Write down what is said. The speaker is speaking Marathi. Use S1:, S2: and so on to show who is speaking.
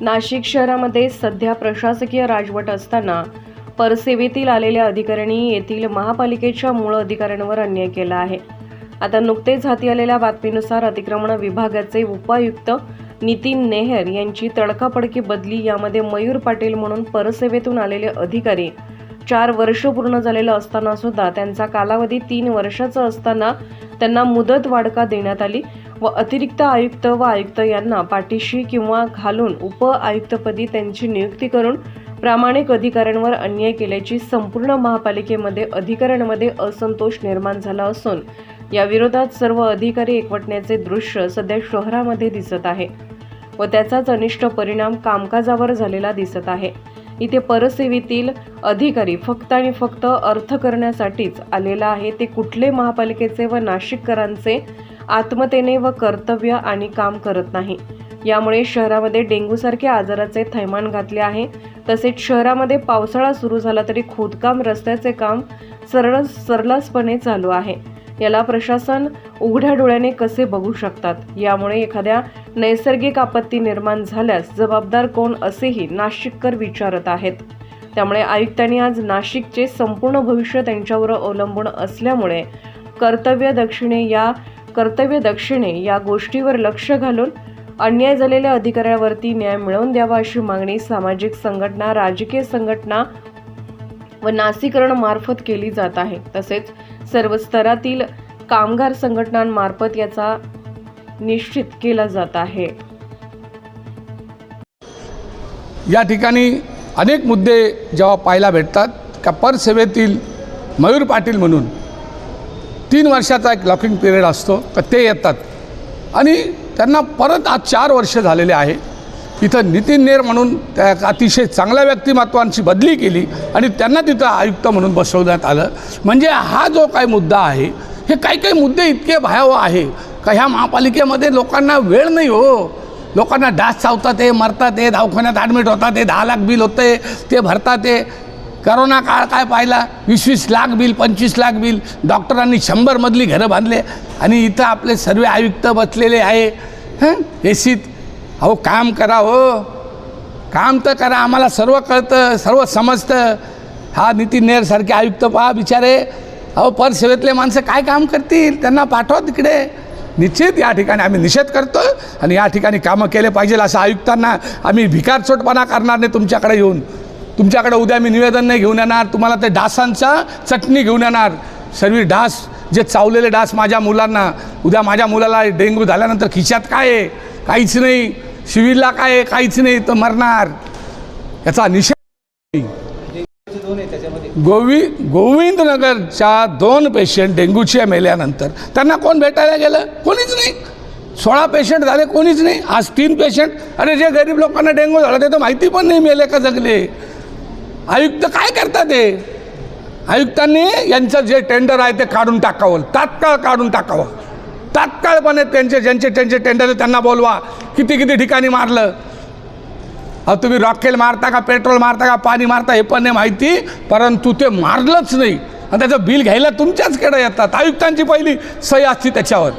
S1: नाशिक शहरामध्ये सध्या प्रशासकीय राजवट असताना परसेवेतील आलेल्या अधिकाऱ्यांनी येथील महापालिकेच्या मूळ अधिकाऱ्यांवर अन्याय केला आहे. आता नुकतेच हाती आलेल्या बातमीनुसार अतिक्रमण विभागाचे उपायुक्त नितीन नेहर यांची तडकापडकी बदली यामध्ये मयूर पाटील म्हणून परसेवेतून आलेले अधिकारी चार वर्ष पूर्ण झालेलं असताना सुद्धा त्यांचा कालावधी तीन वर्षाचा असताना त्यांना मुदत वाढका देण्यात आली? व अतिरिक्त आयुक्त व आयुक्त यांना पाठीशी किंवा घालून उप आयुक्तपदी त्यांची नियुक्ती करून प्रामाणिक अधिकाऱ्यांवर अन्याय केल्याची संपूर्ण महापालिकेमध्ये अधिकाऱ्यांमध्ये असंतोष निर्माण झाला असून या विरोधात सर्व अधिकारी एकवटण्याचे दृश्य सध्या शहरामध्ये दिसत आहे व त्याचाच अनिष्ट परिणाम कामकाजावर झालेला दिसत आहे. इथे परसेवेतील अधिकारी फक्त आणि फक्त अर्थ करण्यासाठीच आलेला आहे. ते कुठले महापालिकेचे व नाशिककरांचे आत्मतेने व कर्तव्य आणि काम करत नाही. यामुळे शहरामध्ये डेंग्यूसारख्या आजाराचे थैमान घातले आहे. तसेच शहरामध्ये पावसाळा सुरू झाला तरी खोदकाम रस्त्याचे काम सरळ सरलासपणे चालू आहे. याला प्रशासन उघड्या डोळ्याने कसे बघू शकतात? यामुळे एखाद्या नैसर्गिक आपत्ती निर्माण झाल्यास जबाबदार कोण असेही नाशिककर विचारत आहेत. त्यामुळे आयुक्तांनी आज नाशिकचे संपूर्ण भविष्य त्यांच्यावर अवलंबून असल्यामुळे कर्तव्य दक्षिणे या कर्तव्य दक्षिणे या गोष्टीवर लक्ष घालून अन्याय झालेल्या अधिकाऱ्यावरती न्याय मिळवून द्यावा अशी मागणी सामाजिक संघटना राजकीय संघटना व नासीकरण मार्फत केली जात आहे. तसेच सर्व स्तरातील कामगार संघटनांमार्फत याचा निश्चित केला जात आहे.
S2: या ठिकाणी अनेक मुद्दे जेव्हा पाहायला भेटतात का परसेवेतील मयूर पाटील म्हणून तीन वर्षाचा एक लॉकिंग पिरियड असतो का ते येतात. आणि त्यांना परत आज चार वर्ष झालेले आहे. इथं नितीन नेर म्हणून त्या अतिशय चांगल्या व्यक्तिमत्वांची बदली केली आणि त्यांना तिथं आयुक्त म्हणून बसवण्यात आलं. म्हणजे हा जो काही मुद्दा आहे हे काही काही मुद्दे इतके भयावह आहे का ह्या महापालिकेमध्ये लोकांना वेळ नाही हो. लोकांना डास चावतात ते मरतात ते दवाखान्यात ॲडमिट होतात ते दहा लाख बिल होतं ते भरतात ते करोना काळ काय पाहिला? वीस वीस लाख बिल पंचवीस लाख बिल. डॉक्टरांनी शंभरमधली घरं बांधले. आणि इथं आपले सर्व आयुक्त बसलेले आहे. हं? एसीत. अहो काम करा हो. काम तर करा. आम्हाला सर्व कळतं सर्व समजतं. हा नितीन नेरसारखे आयुक्त पहा बिचारे. अहो परसेवेतले माणसं काय काम करतील? त्यांना पाठवा तिकडे. निश्चित या ठिकाणी आम्ही निषेध करतो आणि या ठिकाणी कामं केले पाहिजे असं आयुक्तांना आम्ही भिकारचोटपणा करणार नाही तुमच्याकडे येऊन. तुमच्याकडे उद्या मी निवेदन नाही घेऊन येणार तुम्हाला ते डासांचा चटणी घेऊन येणार. सर्व डास जे चावलेले डास माझ्या मुलांना उद्या माझ्या मुलाला डेंग्यू झाल्यानंतर खिशात काय आहे? काहीच नाही. शिविरला काय आहे? काहीच नाही. तर मरणार. याचा निषेध गोवि गोविंदनगरच्या दोन पेशंट डेंग्यूचे मेल्यानंतर. त्यांना कोण भेटायला गेलं? कोणीच नाही. सोळा पेशंट झाले कोणीच नाही. आज तीन पेशंट अरे जे गरीब लोकांना डेंग्यू झाला ते तर माहिती पण नाही मेले का जगले? आयुक्त काय करतात ते? आयुक्तांनी यांचं जे टेंडर आहे ते काढून टाकावं. तात्काळ काढून टाकावं. तात्काळपणे त्यांचे ज्यांचे त्यांचे टेंडर आहे त्यांना बोलवा. किती किती ठिकाणी मारलं? अहो तुम्ही रॉकेल मारता का पेट्रोल मारता का पाणी मारता हे पण नाही माहिती परंतु ते मारलंच नाही. आणि त्याचं बिल घ्यायला तुमच्याचकडे येतात. आयुक्तांची पहिली सही असते त्याच्यावर.